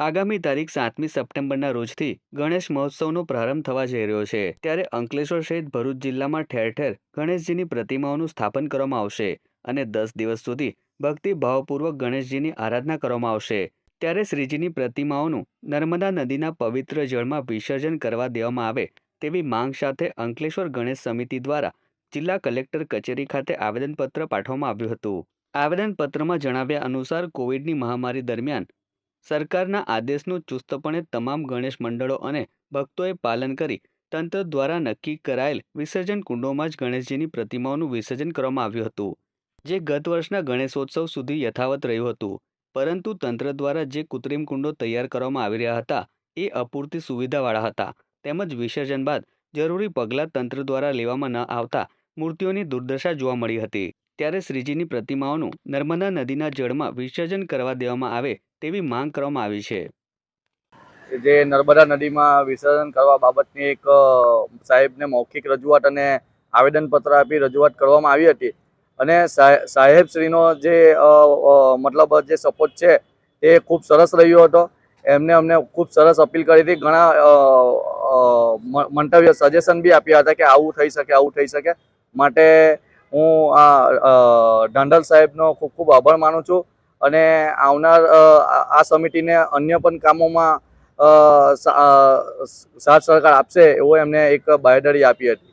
આગામી તારીખ સાતમી સપ્ટેમ્બરના રોજથી ગણેશ મહોત્સવનો પ્રારંભ થવા જઈ રહ્યો છે. ત્યારે અંકલેશ્વર સહિત ભરૂચ જિલ્લામાં ઠેર ઠેર ગણેશજીની પ્રતિમાઓનું સ્થાપન કરવામાં આવશે અને દસ દિવસ સુધી ભક્તિ ભાવપૂર્વક ગણેશજીની આરાધના કરવામાં આવશે. ત્યારે શ્રીજીની પ્રતિમાઓનું નર્મદા નદીના પવિત્ર જળમાં વિસર્જન કરવા દેવામાં આવે તેવી માંગ સાથે અંકલેશ્વર ગણેશ સમિતિ દ્વારા જિલ્લા કલેક્ટર કચેરી ખાતે આવેદનપત્ર પાઠવવામાં આવ્યું હતું. આવેદનપત્રમાં જણાવ્યા અનુસાર કોવિડની મહામારી દરમિયાન સરકારના આદેશનું ચુસ્તપણે તમામ ગણેશ મંડળો અને ભક્તોએ પાલન કરી તંત્ર દ્વારા નક્કી કરાયેલ વિસર્જન કુંડોમાં જ ગણેશજીની પ્રતિમાઓનું વિસર્જન કરવામાં આવ્યું હતું, જે ગત વર્ષના ગણેશોત્સવ સુધી યથાવત રહ્યું હતું. પરંતુ તંત્ર દ્વારા જે કૃત્રિમ કુંડો તૈયાર કરવામાં આવી રહ્યા હતા, એ અપૂરતી સુવિધાવાળા હતા. તેમજ વિસર્જન બાદ જરૂરી પગલાં તંત્ર દ્વારા લેવામાં ન આવતા મૂર્તિઓની દુર્દશા જોવા મળી હતી. ત્યારે શ્રીજીની પ્રતિમાઓનું નર્મદા નદીના જળમાં વિસર્જન કરવા દેવામાં આવે તેવી માંગ કરવામાં આવી છે. જે નર્મદા નદીમાં વિસર્જન કરવા બાબતની એક સાહેબને મૌખિક રજૂઆત અને આવેદનપત્ર આપી રજૂઆત કરવામાં આવી હતી. અને સાહે- સાહેબશ્રીનો જે મતલબ જે સપોર્ટ છે એ ખૂબ સરસ રહ્યો હતો. એમને અમને ખૂબ સરસ અપીલ કરી હતી. ઘણા મંતવ્ય સજેશન બી આપ્યા હતા કે આવું થઈ શકે, આવું થઈ શકે. માટે હું આ ઢાંડલ સાહેબનો ખૂબ ખૂબ આભાર માનું છું. અને આવનાર આ સમિતિને અન્ય પણ કામોમાં સાથ સહકાર આપશે, એવો એમને એક બાંયધરી આપી હતી.